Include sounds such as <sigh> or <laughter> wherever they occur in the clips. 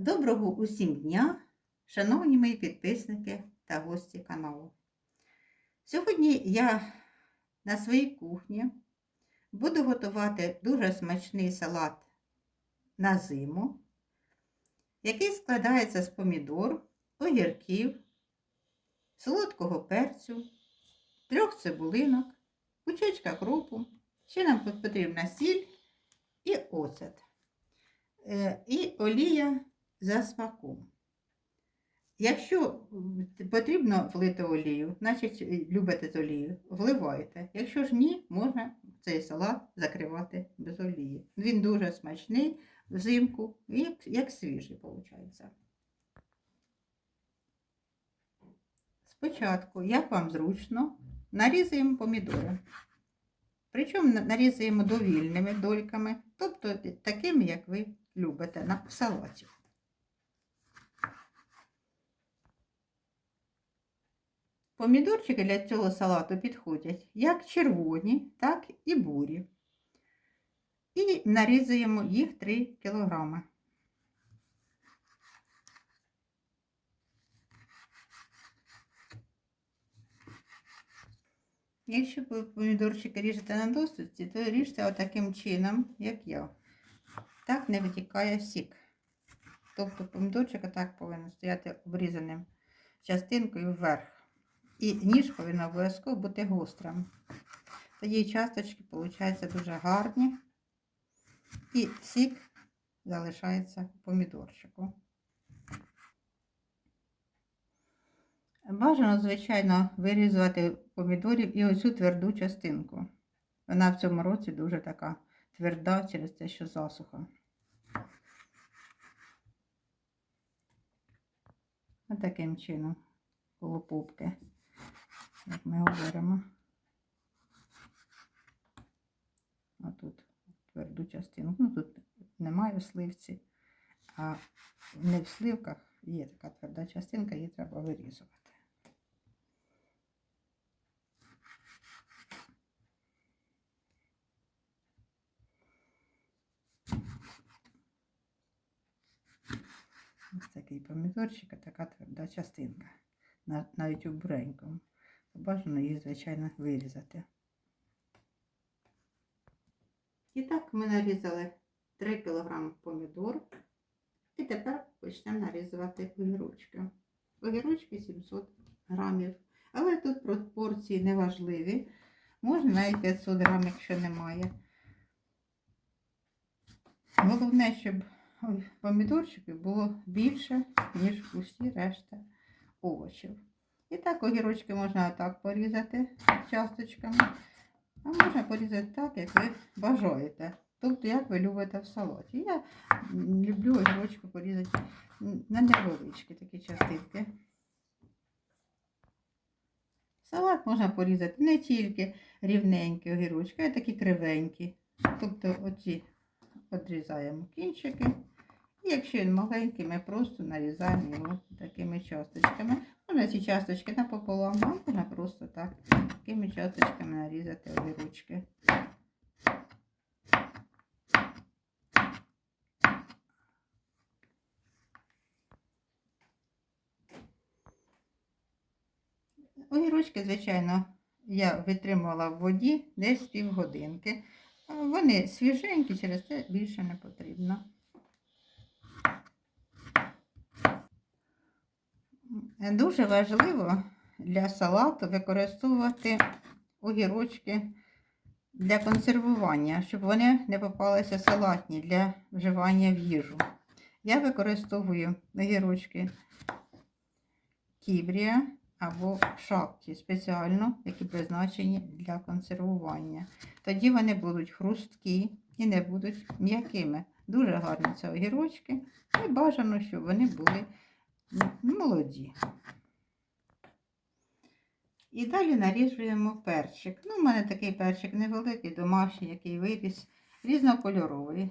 Доброго усім дня, шановні мої підписники та гості каналу. Сьогодні я на своїй кухні буду готувати дуже смачний салат на зиму, який складається з помідор, огірків, солодкого перцю, трьох цибулинок, кучечка кропу, ще нам потрібна сіль і оцет. Е, І олія за смаком. Якщо потрібно влити олію, значить е, любите з олією, вливаєте. Якщо ж ні, можна цей салат закривати без олії. Він дуже смачний взимку, як, як свіжий, виходить. Спочатку, як вам зручно, нарізаємо помідори. Причому на- нарізаємо довільними дольками, тобто такими, як ви любите на салаті. Помідорчики для цього салату підходять як червоні, так і бурі. І нарізаємо їх 3 кг. Якщо ви помідорчики ріжете на досвідці, то ріжте отаким чином, як я. Так не витікає сік. Тобто помідорчик отак повинен стояти обрізаним частинкою вверх. І ніж повинен обов'язково бути гострим. Тоді часточки получаються дуже гарні. І сік залишається у помідорчику. Бажано, звичайно, вирізувати помідорів і оцю тверду частинку. Вона в цьому році дуже така тверда через те, що засуха. Ось таким чином, полупупки, як ми говоримо. А тут тверду частину. Ну, тут немає сливці, а не в сливках є така тверда частинка, її треба вирізувати. Ось такий помідорчик, а така тверда частинка. Навіть у буренькому. Бажано її, звичайно, вирізати. І так ми нарізали 3 кг помідор. І тепер почнемо нарізувати огірочки. Огірочки 700 грамів. Але тут пропорції не важливі. Можна навіть 500 грамів, якщо немає. Головне, щоб помідорчиків було більше, ніж усі решта овочів. І так огірочки можна отак порізати часточками, а можна порізати так, як ви бажаєте. Тобто, як ви любите в салаті. Я люблю огірочки порізати на невеличкі такі частинки. Салат можна порізати не тільки рівненькі огірочки, а такі кривенькі. Тобто оці відрізаємо кінчики. І якщо він маленький, ми просто нарізаємо його такими часточками. Можна ці часточки напополам, а можна просто так, такими часточками нарізати огірочки. Огірочки, звичайно, я витримувала в воді десь півгодинки. Вони свіженькі, через це більше не потрібно. Дуже важливо для салату використовувати огірочки для консервування, щоб вони не попалися салатні для вживання в їжу. Я використовую огірочки кібрія або шапки спеціально, які призначені для консервування. Тоді вони будуть хрусткі і не будуть м'якими. Дуже гарні це огірочки. І бажано, щоб вони були молоді. І далі наріжуємо перчик. Ну, у мене такий перчик невеликий, домашній, який виріс, різнокольоровий.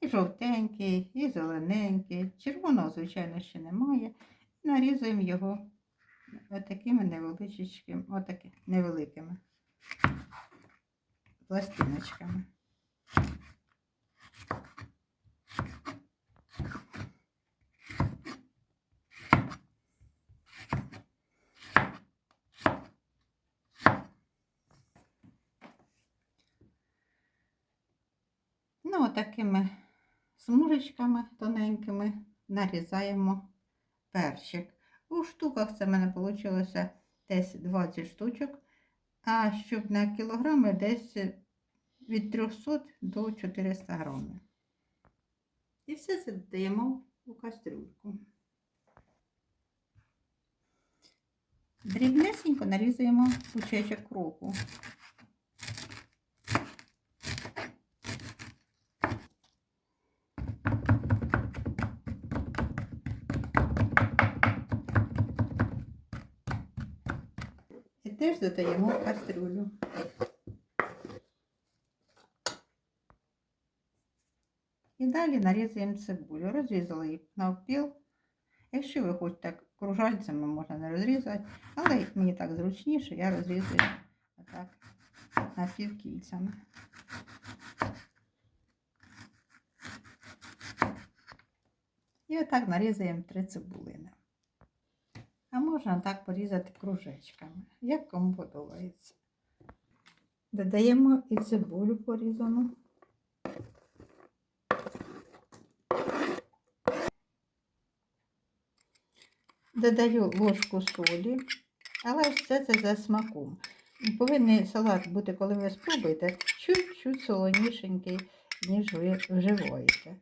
І жовтенький, і зелененький. Червоного, звичайно, ще немає. Нарізуємо його отакими невеличкими, отаки, невеликими пластиночками. Ну, такими смужечками тоненькими нарізаємо перчик. У штуках це в мене вийшло десь 20 штучок, а щоб на кілограми десь від 300 до 400 грамів. І все це додаємо у кастрюльку. Дрібнесенько нарізуємо кучечок кроку. Теж додаємо в кастрюлю. І далі нарізаємо цибулю. Розрізали її навпіл. Якщо ви хочете так кружальцями, можна не розрізати, але мені так зручніше, я розрізаю отак напівкільцями. І отак нарізаємо три цибулини. А можна так порізати кружечками, як кому подобається. Додаємо і цибулю порізану. Додаю ложку солі, але все це за смаком. Повинен салат бути, коли ви спробуєте, чуть-чуть солонішенький, ніж ви вживаєте.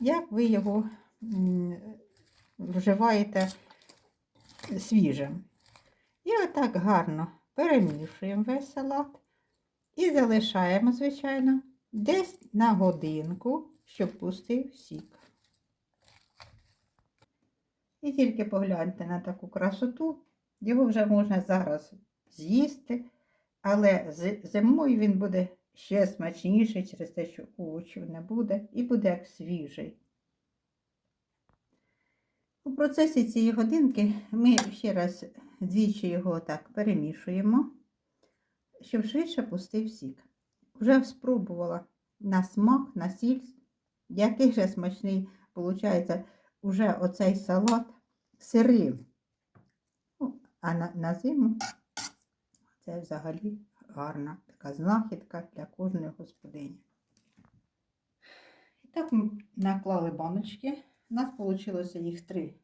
Як ви його вживаєте свіжим. І отак гарно перемішуємо весь салат і залишаємо, звичайно, десь на годинку, щоб пустив сік. І тільки погляньте на таку красоту, його вже можна зараз з'їсти, але зимою він буде ще смачніший через те, що овочів не буде, і буде як свіжий. У процесі цієї годинки ми ще раз двічі його так перемішуємо, щоб швидше пустив сік. Вже спробувала на смак, на сіль, який же смачний виходить уже оцей салат сирий. Ну, а на, на зиму це взагалі гарна така знахідка для кожної господині. І так ми наклали баночки. У нас вийшло їх 3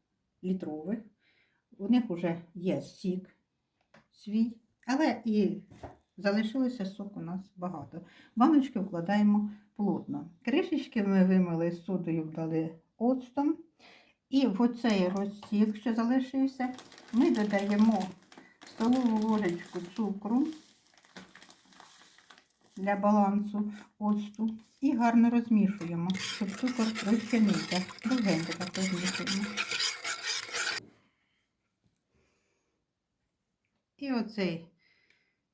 літрових. У них вже є сік свій, але і залишилося сок у нас багато. Баночки вкладаємо плотно. Кришечки ми вимили з содою, вдали оцтом. І в оцей розсіл, що залишився, ми додаємо столову ложечку цукру для балансу оцту і гарно розмішуємо, щоб цукор розчинився. Довгенько так розмішуємо. І оцей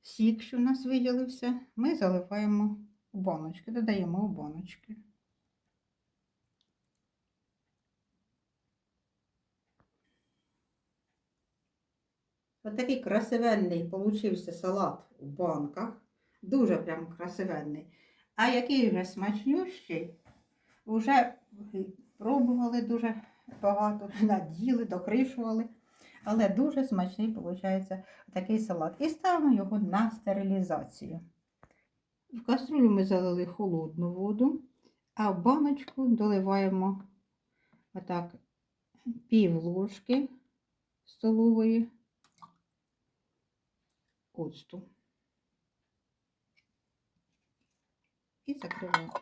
сік, що в нас виділився, ми заливаємо у баночки, додаємо у баночки. Отакий красивенний получився салат у банках. Дуже прям красивенний. А який вже смачнющий, вже пробували дуже багато, <laughs> наділи, докришували. Але дуже смачний виходить такий салат. І ставимо його на стерилізацію. В каструлю ми залили холодну воду, а в баночку доливаємо отак пів ложки столової оцту. І закриваємо.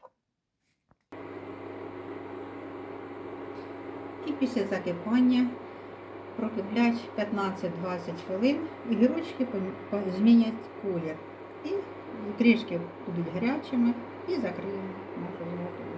І після закипання прокиплять 15-20 хвилин, і гірочки змінять колір. І трішки будуть гарячими і закриємо нашу зготовку.